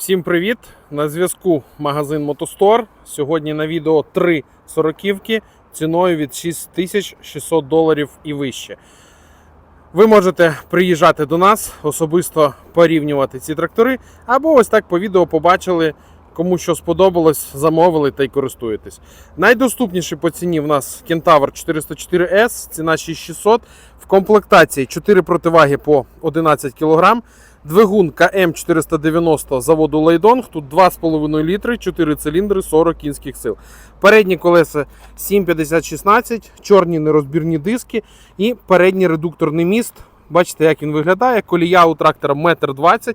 Всім привіт! На зв'язку магазин Мотостор. Сьогодні на відео три сороківки ціною від 6600 доларів і вище. Ви можете приїжджати до нас, особисто порівнювати ці трактори, або ось так по відео побачили, кому що сподобалось, замовили та й користуєтесь. Найдоступніший по ціні в нас Кентавр 404S, ціна 6600. В комплектації 4 противаги по 11 кг. Двигун КМ490 заводу Лейдонг. Тут 2,5 літри, 4 циліндри, 40 кінських сил. Передні колеса 750-16, чорні нерозбірні диски і передній редукторний міст. Бачите, як він виглядає. Колія у трактора 1,20 м.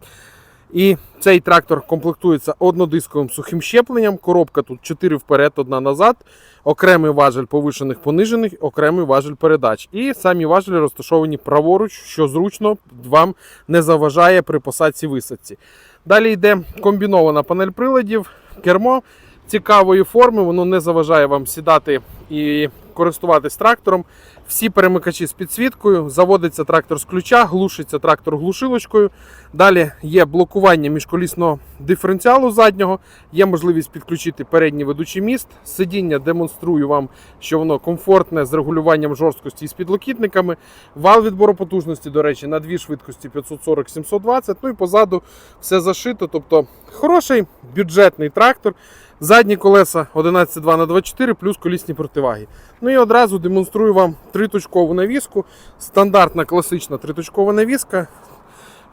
І цей трактор комплектується однодисковим сухим щепленням. Коробка тут 4 вперед, одна назад. Окремий важель повишених понижених, окремий важель передач. І самі важелі розташовані праворуч, що зручно вам не заважає при посадці висадці. Далі йде комбінована панель приладів, кермо цікавої форми, воно не заважає вам сідати і користуватись трактором. Всі перемикачі з підсвіткою, заводиться трактор з ключа, глушиться трактор глушилочкою. Далі є блокування міжколісного диференціалу заднього, є можливість підключити передній ведучий міст. Сидіння демонструю вам, що воно комфортне з регулюванням жорсткості і з підлокітниками. Вал відбору потужності, до речі, на дві швидкості 540-720. Ну і позаду все зашито. Тобто хороший бюджетний трактор. Задні колеса 11,2 на 24 плюс колісні противаги. Ну і одразу демонструю вам триточкову навіску. Стандартна класична триточкова навіска.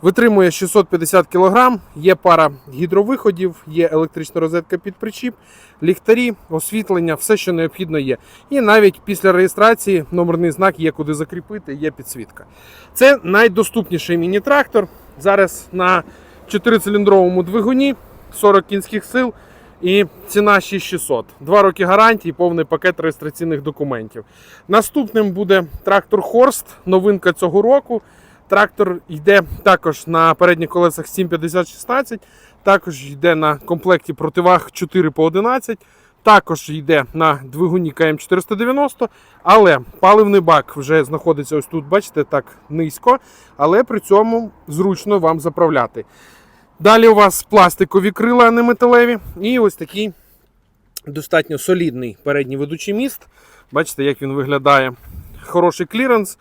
Витримує 650 кг, є пара гідровиходів, є електрична розетка під причіп, ліхтарі, освітлення, все, що необхідно є. І навіть після реєстрації номерний знак є куди закріпити, є підсвітка. Це найдоступніший міні-трактор. Зараз на 4-циліндровому двигуні 40 кінських сил. І ціна 6600. Два роки гарантії, повний пакет реєстраційних документів. Наступним буде трактор Хорст, новинка цього року. Трактор йде також на передніх колесах 750-16, також йде на комплекті противаг 4 по 11, також йде на двигуні КМ490, але паливний бак вже знаходиться ось тут, бачите, так низько, але при цьому зручно вам заправляти. Далі у вас пластикові крила, а не металеві. І ось такий достатньо солідний передній ведучий міст. Бачите, як він виглядає. Хороший кліренс,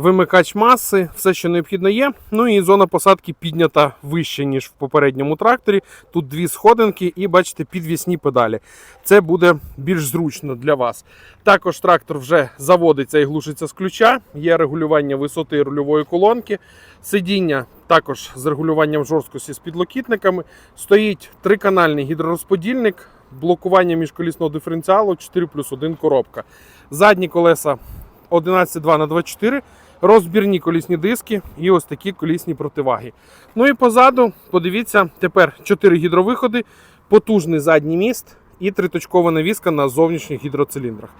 вимикач маси, все, що необхідно є. Ну і зона посадки піднята вище, ніж в попередньому тракторі. Тут дві сходинки і бачите, підвісні педалі. Це буде більш зручно для вас. Також трактор вже заводиться і глушиться з ключа. Є регулювання висоти рульової колонки. Сидіння також з регулюванням жорсткості з підлокітниками. Стоїть триканальний гідророзподільник, блокування міжколісного диференціалу 4 плюс 1 коробка. Задні колеса 11,2 на 24 розбірні колісні диски і ось такі колісні противаги. Ну і позаду, подивіться, тепер 4 гідровиходи, потужний задній міст і триточкова навіска на зовнішніх гідроциліндрах.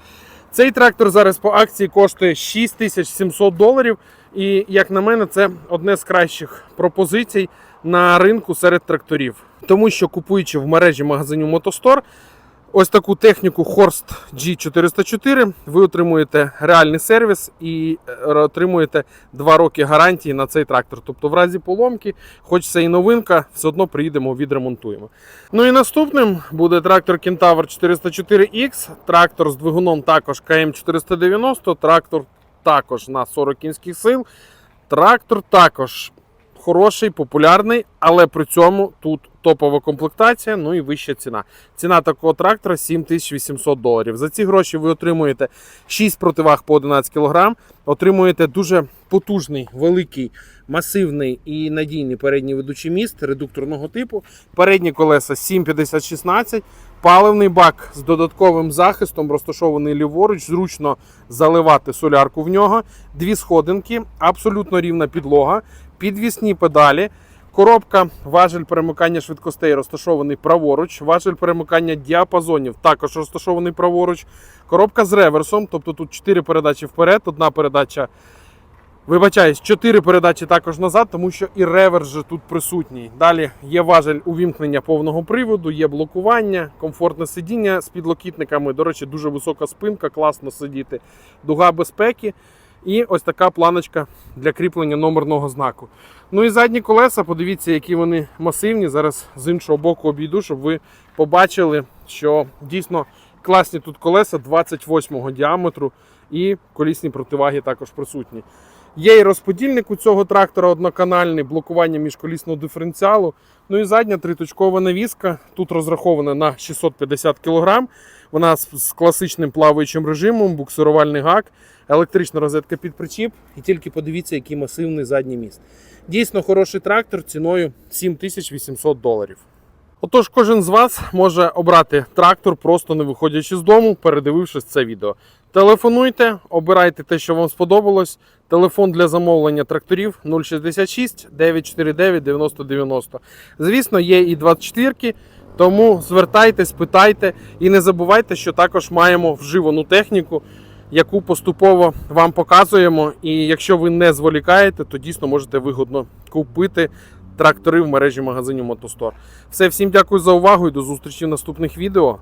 Цей трактор зараз по акції коштує 6700 доларів. І, як на мене, це одне з кращих пропозицій на ринку серед тракторів. Тому що купуючи в мережі магазинів Мотостор, ось таку техніку Horst G404, ви отримуєте реальний сервіс і е, отримуєте 2 роки гарантії на цей трактор. Тобто, в разі поломки, хоч це і новинка, все одно приїдемо, відремонтуємо. Ну і наступним буде трактор Kentaur 404X, трактор з двигуном також КМ490, трактор також на 40 кінських сил. Трактор також хороший, популярний, але при цьому тут топова комплектація, ну і вища ціна. Ціна такого трактора 7800 доларів. За ці гроші ви отримуєте 6 противаг по 11 кг, отримуєте дуже потужний, великий, масивний і надійний передній ведучий міст редукторного типу. Передні колеса 750-16. Паливний бак з додатковим захистом, розташований ліворуч, зручно заливати солярку в нього. Дві сходинки, абсолютно рівна підлога, підвісні педалі. Коробка, важель перемикання швидкостей розташований праворуч, важель перемикання діапазонів також розташований праворуч. Коробка з реверсом, тобто тут 4 передачі вперед, одна передача. Вибачаюсь, 4 передачі також назад, тому що і реверс же тут присутній. Далі є важель увімкнення повного приводу, є блокування, комфортне сидіння з підлокітниками. До речі, дуже висока спинка, класно сидіти. Дуга безпеки. І ось така планочка для кріплення номерного знаку. Ну і задні колеса, подивіться, які вони масивні. Зараз з іншого боку обійду, щоб ви побачили, що дійсно класні тут колеса 28 діаметру і колісні противаги також присутні. Є і розподільник у цього трактора одноканальний, блокування міжколісного диференціалу. Ну і задня триточкова навіска. Тут розрахована на 650 кг. Вона з класичним плаваючим режимом, буксирувальний гак, електрична розетка під причіп. І тільки подивіться, який масивний задній міст. Дійсно хороший трактор ціною 7800 доларів. Отож, кожен з вас може обрати трактор, просто не виходячи з дому, передивившись це відео. Телефонуйте, обирайте те, що вам сподобалось. Телефон для замовлення тракторів 066 949 9090. Звісно, є і 24, тому звертайтесь, питайте і не забувайте, що також маємо вживану техніку, яку поступово вам показуємо. І якщо ви не зволікаєте, то дійсно можете вигодно купити трактори в мережі магазинів Мотостор. Все, всім дякую за увагу і до зустрічі в наступних відео.